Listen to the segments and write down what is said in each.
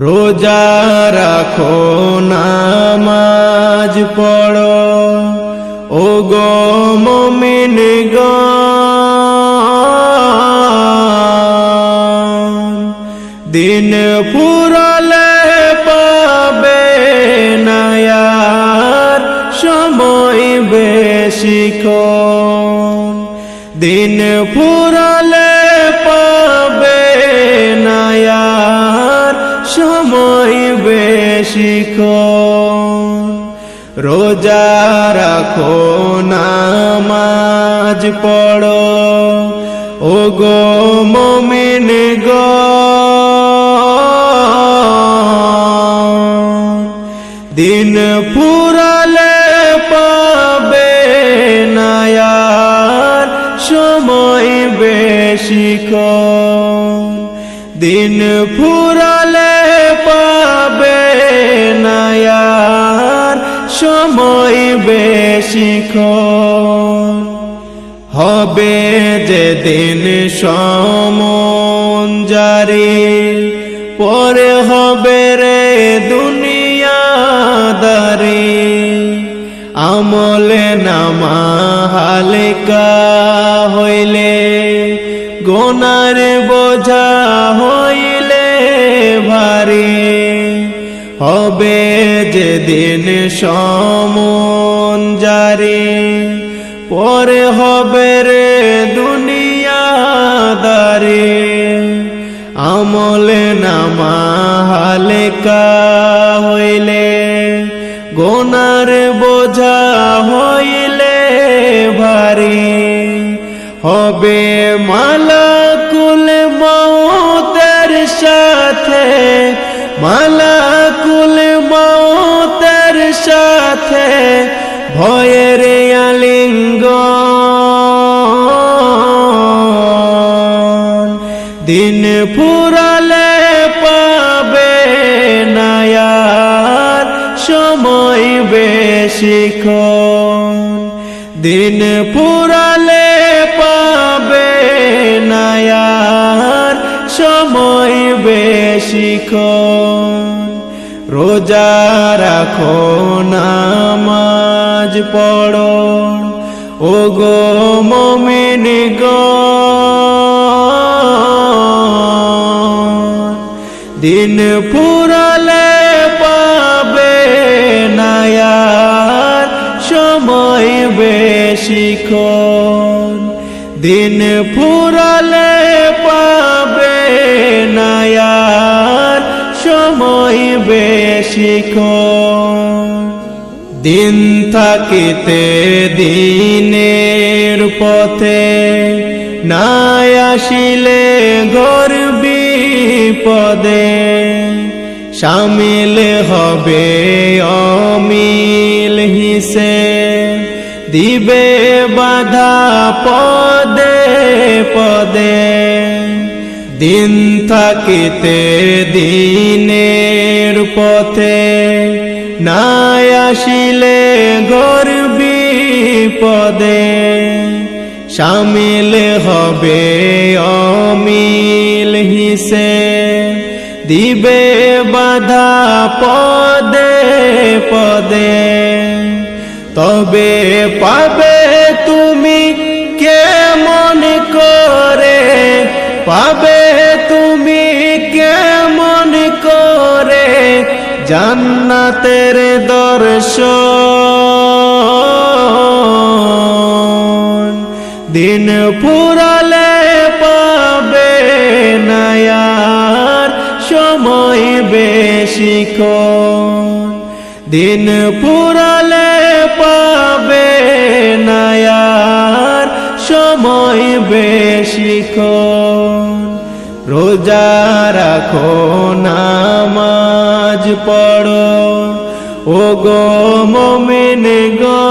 রোজা রাখো নামাজ পড়ো। ও গো। মমিন দিন পুরালে পাবে নায়ার সময় বেশি দিন পুরালে সময় বেশি। রোজা রাখো নামাজ পড়ো ও গো মমিন গো দিন পুরালে পাবে নায়ার সময় বেশি। দিন ফুরালে সময় বেশি হবে যে দিন সমন পরে হবে রে দুনিয়াদারি। আমলে নামা হালকা হইলে, গোনার বোঝা হইলে ভারী। হবে যে দিন সমন জারি, পরে হবে রে দুনিয়াদারি। আমলে নামা হালকা হইলে, গোনার বোঝা হইলে ভারী। হবে মালাকুল সাথে ভয়ের আলিঙ্গ দিন ফুরালে পাবে নায়ার সময় বেশি। দিন ফুরালে পাবে নায়ার সময় বেশি ক্ষণ। রোজা রাখো, নামাজ পড়ো ও গো মমিন গো, দিন ফুরালে পাবে নায়ার সময় বেশি ক্ষণ। দিন ফুরালে পাবে নায়ার সময় বেশি ক্ষণ। দিন থাকিতে দিনের পথে না আসিলে ঘর বিপদে শামিল হবে অমিল হিসে, দিবে বাধা পদে পদে দিন থাকিতে দিনের পথে না আসিলে ঘর বিপদে শামিল হবে অমিল হিসে, দিবে বাধা পদে পদে। তবে পাবে তুমি কেমন করে, পাবে জান্নাতের দর্শন দিন ফুরালে পাবে নায়ার সময় বেশি দিন ফুরালে পাবে নায়ার সময় বেশি ক্ষণ। রোজা রাখো নামাজ পড়ো ও গো মমিন গো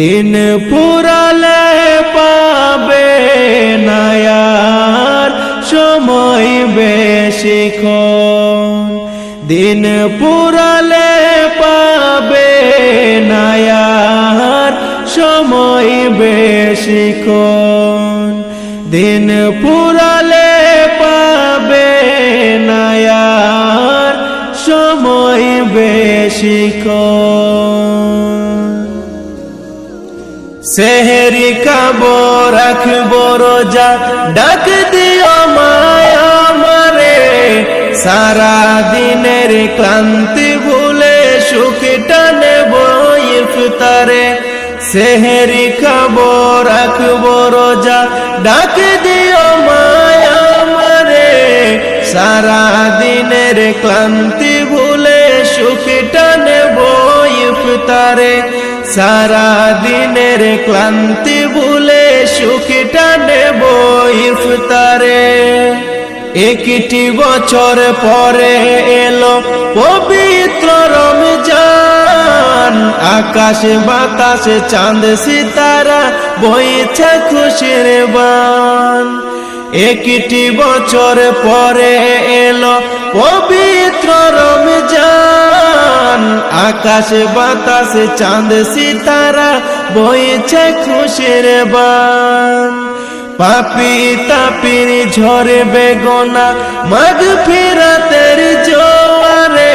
দিন পুরালে পাবে নায়ার সময় বেশি ক্ষণ। দিন পুরালে নায়ার সময় বেশি ক্ষণ। দিন পুরালে পাবে নায়ার সময় বেশি সেহেরি খাব রাখব রোজা, ডাক দিও মায়া মারে সারা দিনের ক্লান্তি ভুলে সুখটা নেব ইফতারে সেহেরি খাব রাখব রোজা ডাক দিও মায়া মারে সারা দিনের ক্লান্তি ভুলে সুখটা নেব ইফতারে। সারা দিনের ক্লান্তি ভুলে সুখটা নেব ইফতারে। একটি বছর পরে এলো পবিত্র রমজান। আকাশ, বাতাসে, চাঁদ, সিতারা, বইছে খুশির বান। একটি বছর পরে এলো পবিত্র রমজান। আকাশ, বাতাসে, চাঁদ, সিতারা, বইছে খুশির বান। পাপি তাপির ঝরে বেগনা মাঘ ফিরাতের জোয়ারে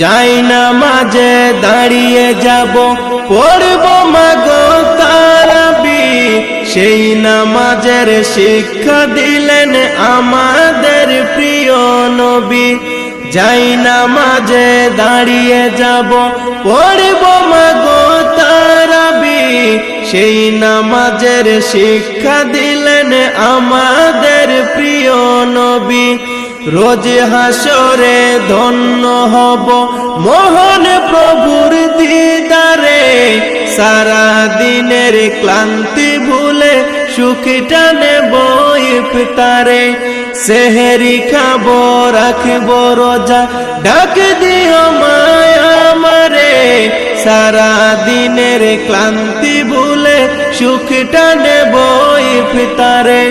যাই না মাঝে দাঁড়িয়ে যাব, পড়ব মাগো তারাবি। সেই নামাজের শিক্ষা দিলেন আমাদের প্রিয় নবী। যাই না মাঝে দাঁড়িয়ে যাব, পড়ব মাগো তারাবি। সেই নামাজের শিক্ষা দিলেন আমাদের প্রিয় নবী। রোজ হাসরে ধন্য হব মোহন প্রভুর দিদারে। সারা দিনের ক্লান্তি ভুলে সুখটা নেব ইফতারে সেহেরি খাব, রাখব রোজা, ডাক দিও মায়া মারে সারা দিনের ক্লান্তি ভুলে সুখটা নেব ইফতারে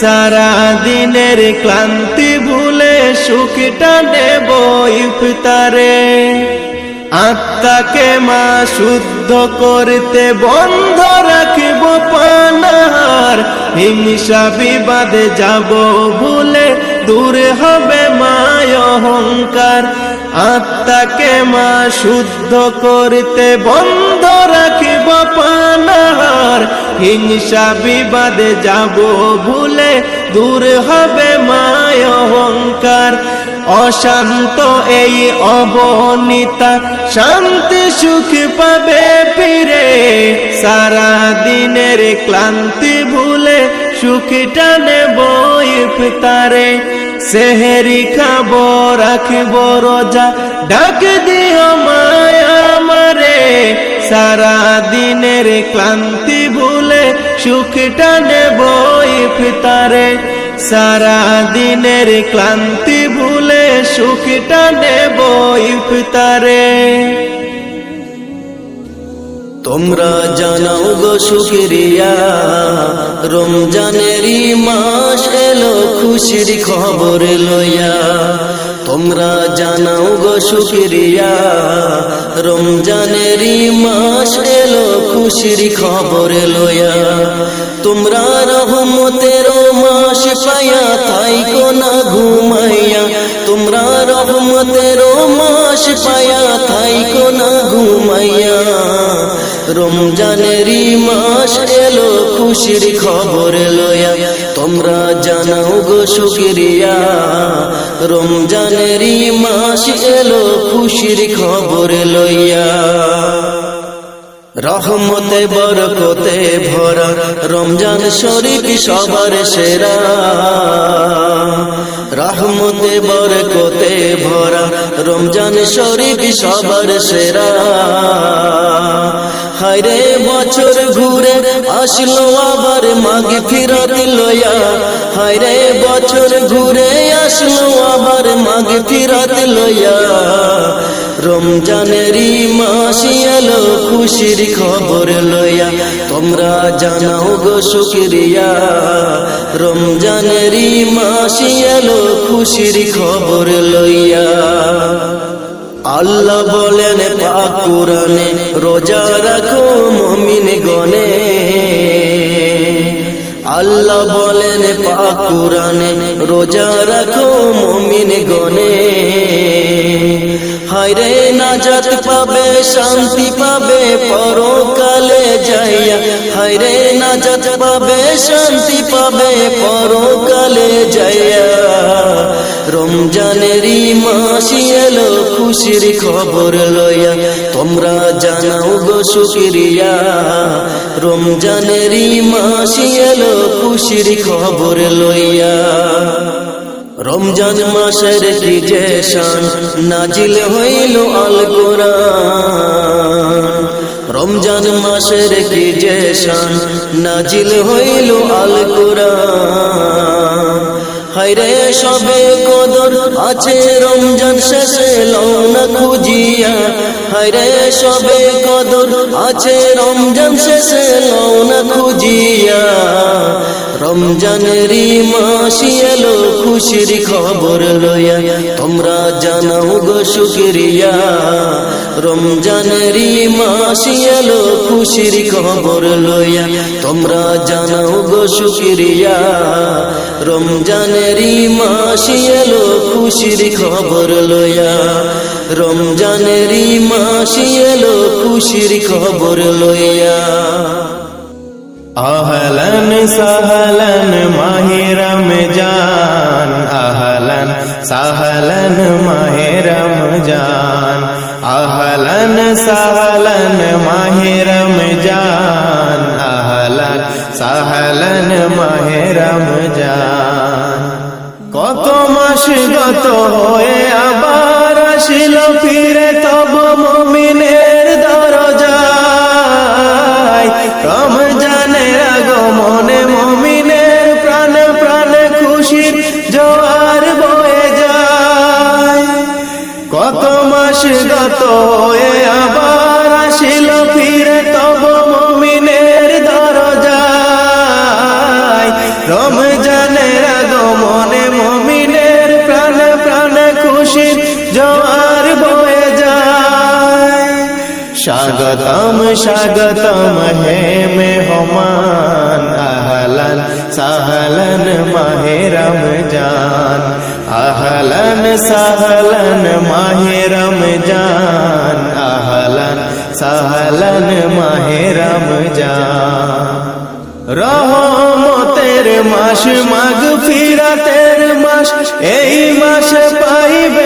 সারা দিনের ক্লান্তি ভুলে সুখটা নেব ইফতারে আত্মাকে মা শুদ্ধ করতে বন্ধ রাখব পানার হিংসা বিবাদে যাব ভুলে দূর হবে মায় অহংকার। আত্মাকে মা শুদ্ধ করতে বন্ধ রাখিব পানার হিংসা বিবাদে যাব ভুলে দূর হবে মায় অহংকার। অশান্ত এই অবনিতা শান্তি সুখ পাবে ফিরে। সারা দিনের ক্লান্তি ভুলে সুখটা নেব ইফতারে। সেহেরি খাব, রাখব রোজা, ডাক দিও মায়া মারে সারা দিনের ক্লান্তি ভুলে সুখটা নেব ইফতারে সারা দিনের ক্লান্তি ভুলে সুখটা নেব ইফতারে তোমরা জানাও গো শুক্রিয়া, রমজানেরই মাস এলো, খুশির খবর লইয়া। তোমরা জানাও গো শুক্রিয়া। রমজানেরই মাস এলো, খুশির খবর লইয়া। তোমরা রহমতের মাস পায়া তাই কোনা ঘুমাইয়া। তোমরা রহমতের মাস পায়া তাই কোনা ঘুমাইয়া। রমজানেরই মাস এলো, খুশির খবর লয়া তোমরা জানাও গো শুক্রিয়া। রমজানেরই মাস এলো, খুশির খবর লইয়া। রহমতে, বরকতে ভরা রমজান শরীফ সবার সেরা। রহমতে, বরকতে ভরা রমজান শরীফ সবার সেরা। হায়রে বছর ঘুরে আসলো আবার মাগে ফিরত লয়া। হায়রে বছর ঘুরে আসলো আবার মাঘ ফিরাত লইয়া রমজানেরই মাসি এলো, খুশির খবর লইয়া তোমরা জানাও গো শুক্রিয়া। রমজানেরই মাসি এলো, খুশির খবর লইয়া আল্লাহ বলেন পাক রোজা রাখো মমিন গনে। আল্লাহ বলেন পাক রোজা রাখো মমিন গনে। হায়রে নাজাত পাবে, শান্তি পাবে, পরকালে যাইয়া। হায়রে নাজাত পাবে, শান্তি পাবে, পরকালে যাইয়া। রমজানেরই মাসি এলো, খুশির খবর লইয়া। তোমরা জানাও গো শুক্রিয়া। রমজানেরই মাসি এলো, খুশির খবর লইয়া। রমজান মাসের কি যে শান নাজিল হইল আল রমজান মাসের কি যে শান নাজিল হইল আল কোরআন হায়রে সবে কদর আছে, রমজান শেষে লৌনা খুঁজিয়া। হায়রে সবে কদর আছে, রমজান শেষে লৌনা খুঁজিয়া। রমজানেরই মাসি এলো, খুশির খবর লইয়া। তোমরা জানাও গো শুক্রিয়া। রমজানেরই মাসি এলো, খুশির খবর লইয়া। তোমরা জানাও গো শুক্রিয়া। রমজানেরই মাসি এলো, খুশির খবর লইয়া। রমজানেরই মাসি এলো, খুশির খবর লইয়া। আহলান সাহলান মাহিরম জান আহলান সাহলান মাহিরম জান আহলান সাহলান মাহিরম জান আহলান সাহলান মাহিরম জান কত মাস গত হয়ে আবার আসিল ফিরে, তব মমিনের দরজায়। রমজানের আগমনে মমিনের প্রাণ প্রাণ খুশির জোয়ার বয়ে যায়। কত মাস গত হয়ে আবার স্বাগতম স্বাগতম হে মেহমান আহলান সাহলান মাহে রমজান আহলান সাহলান মাহে রমজান আহলান সাহলান মাহে রমজান রহমতের মাস মাগ ফিরাতের মাস এই মাসে পাইবে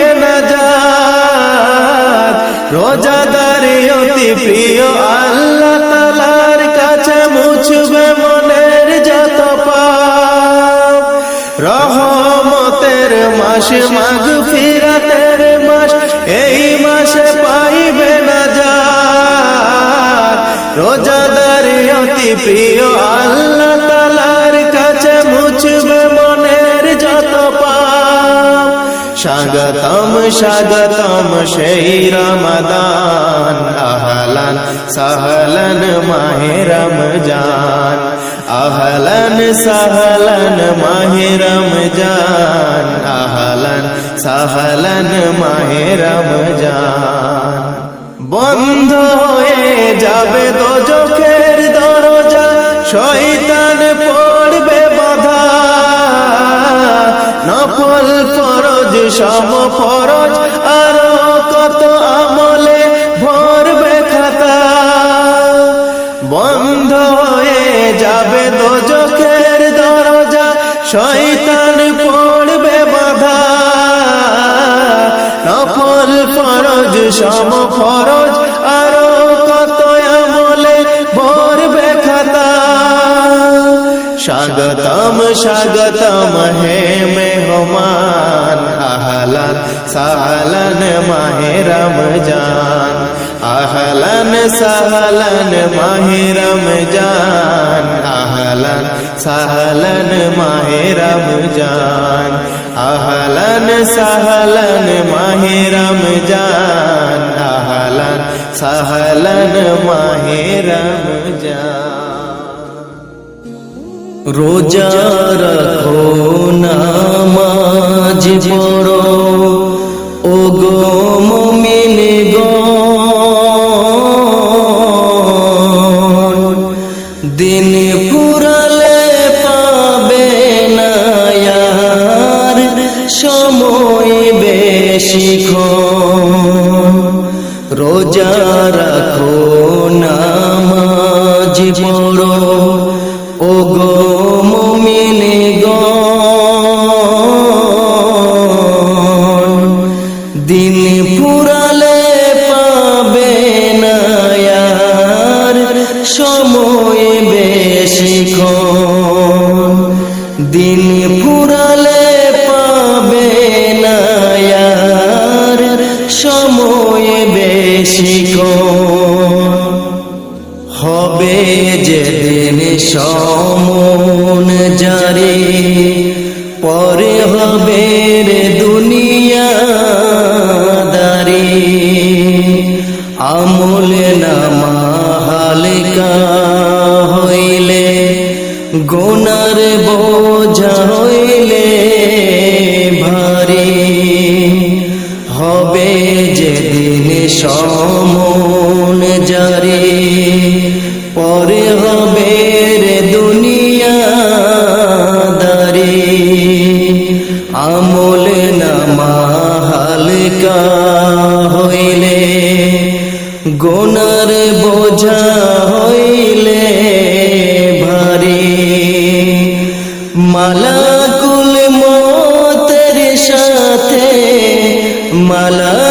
না যাত রোজাদারি অতি প্রিয়, আল্লাহ তালার কাছে মুছবে মনের যত পাপ। রহমতের মাস মাগ ফিরাতের মাস, এই মাসে পাইবে না যাত রোজাদারি অতি প্রিয়, আল্লাহ স্বাগতম স্বাগতম সেই রমদান। আহলান, সাহলান, মাহে রমজান। আহলান, সাহলান, মাহে রমজান। আহলান, সাহলান, মাহে রমজান। বন্ধ হয়ে যাবে তো চোখের দরজা, শয়তান পড়বে বাধা। নফল সম ফরজ, আরও কত আমলে ভরবে খাতা। বন্ধ হয়ে যাবে তো চোখের দরজা, শয়তান পড়বে বাধা। নফল ফরজ, সম ফরজ, আরও কত আমলে ভরবে খাতা। স্বাগতম স্বাগতম হে মেহমান। सालन माहे रमज़ान, आहलन सहलन माहे रमज़ान, आहलन सहलन माहे रमज़ान, आहलन सहलन माहे रमज़ान, आहलन सहलन माहे रमज़ान। रोजा रखो नामाज पढ़ो। দিন পুরালে পাবে না সময় বেশি রোজা রাখো নামাজ পড়ো। গোনা mala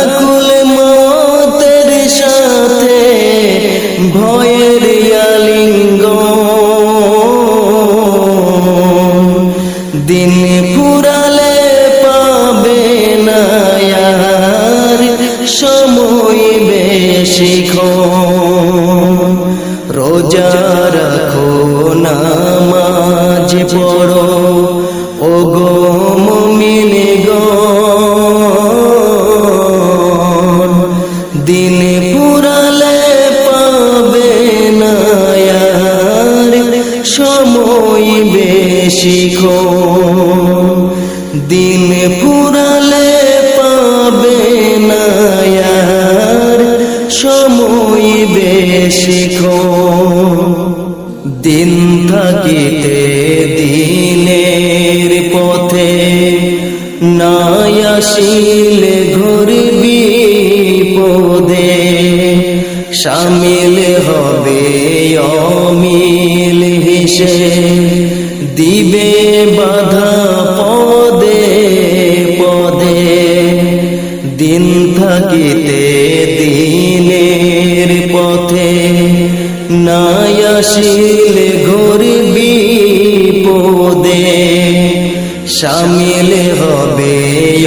শামিল হবে,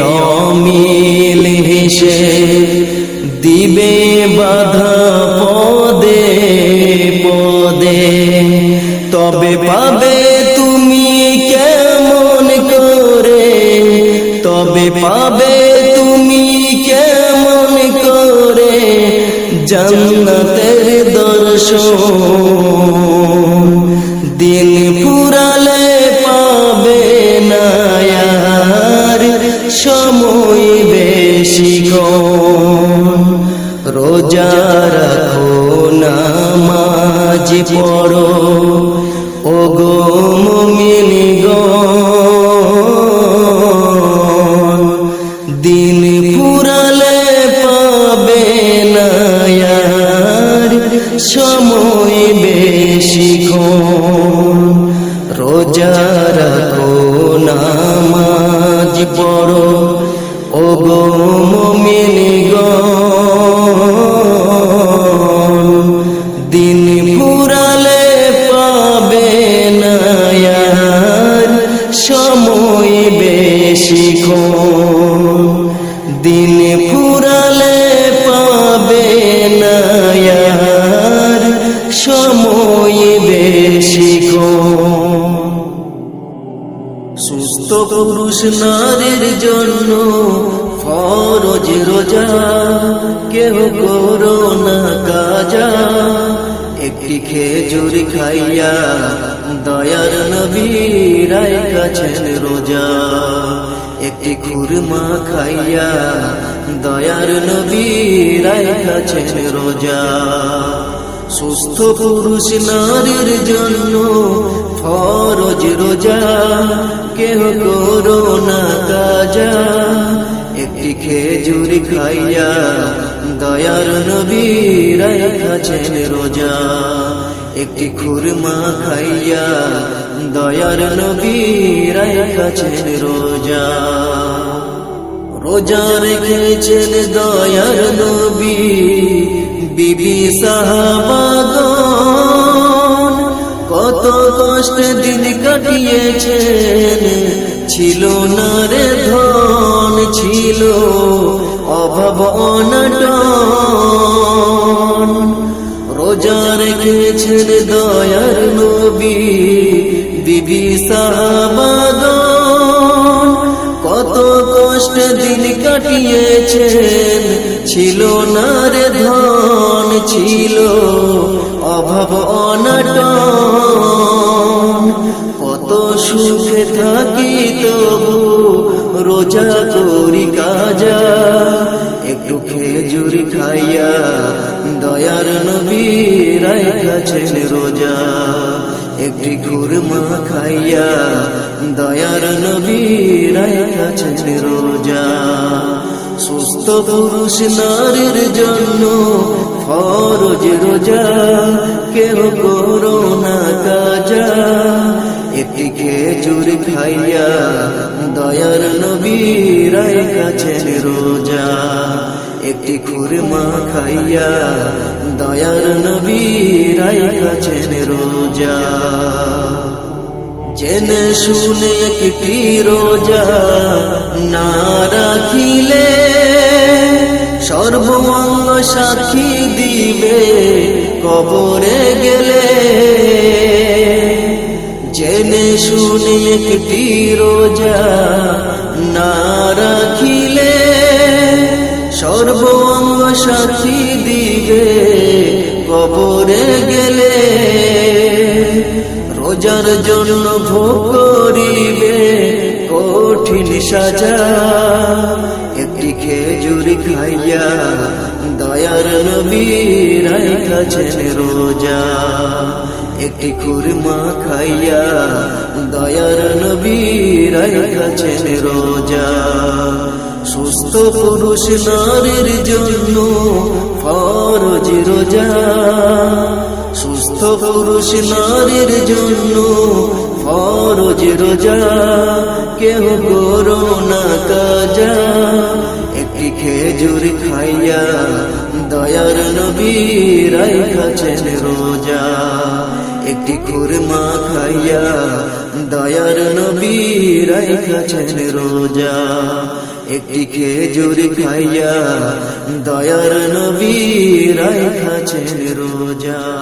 অমিল হিসে দিবে বাধা পদে পদে। তবে পাবে তুমি কেমন করে? তবে পাবে তুমি কেমন করে? জান্নাতের দর্শন জীবন নারীর জন্য ফরজ রোজা, কেহ করো না কাজা। একটি খেজুর খাইয়া দয়ার নবী রায় কাছেন রোজা। একটি খুরমা খাইয়া দয়ার নবী রায় কাছেন রোজা। সুস্থ পুরুষ নারীর জন্য ফরজ রোজা, কেহ করো না কাজা একটি খেজুর খাইয়া দয়ার নবী রাখাছেন রোজা। একটি খুরমা খাইয়া দয়ার নবী রাখাছেন রোজা। রোজা রেখেছেন দয়ার নবী। বিবি সাহাবাগন কত কষ্টে দিন কাটিয়েছেন। ছিল না রে ধন, ছিল অভাব অনটন। রোজা রেখেছেন দয়ার নবী বিবি সাহাবাগন কত কষ্ট দিন কাটিয়েছেন, ছিল না রে ধন। ছিল অভাব অনটন। কত সুখে থাকি তবু রোজা করি কাজা একটু খেজুর খাইয়া দয়ার নবী রাখাছেন রোজা। একটি খুরমা খাইয়া দয়ার নবী রাখাছেন রোজা। সুস্থ পুরুষ নারীর জন্য ফরজ রোজা কেহ করো না কাজা একটি খেজুর খাইয়া দয়ার নবী রাখাছেন রোজা একটি খুরমা খাইয়া দয়ার নবী রাখাছেন রোজা জেনে শুনে একটি রোজা না রাখিলে সর্বঙ্গ সাক্ষী দিবে কবরে গেলে। জেনে শুনে একটি রোজা না রাখিলে সর্বঙ্গ সাক্ষী দিবে কবরে গেলে। রোজার জন্য ভোগ করিবে কঠিন সাজা একটি খেজুর খাইয়া, দয়ার নবী রাখাছেন রোজা। একটি খুরমা খাইয়া, দয়ার নবী রাখাছেন রোজা। সুস্থ পুরুষ নারীর জন্য ফরজ রোজা। পুরুষ নারীর জন্য ফরজ রোজা, কেহ করো না কাজা একটি খেজুর খাইয়া দয়ার নবী রাখাছেন রোজা। একটি খুরমা খাইয়া দয়ার নবী রাখাছেন রোজা। একটি খেজুর খাইয়া দয়ার নবী রাখাছেন রোজা।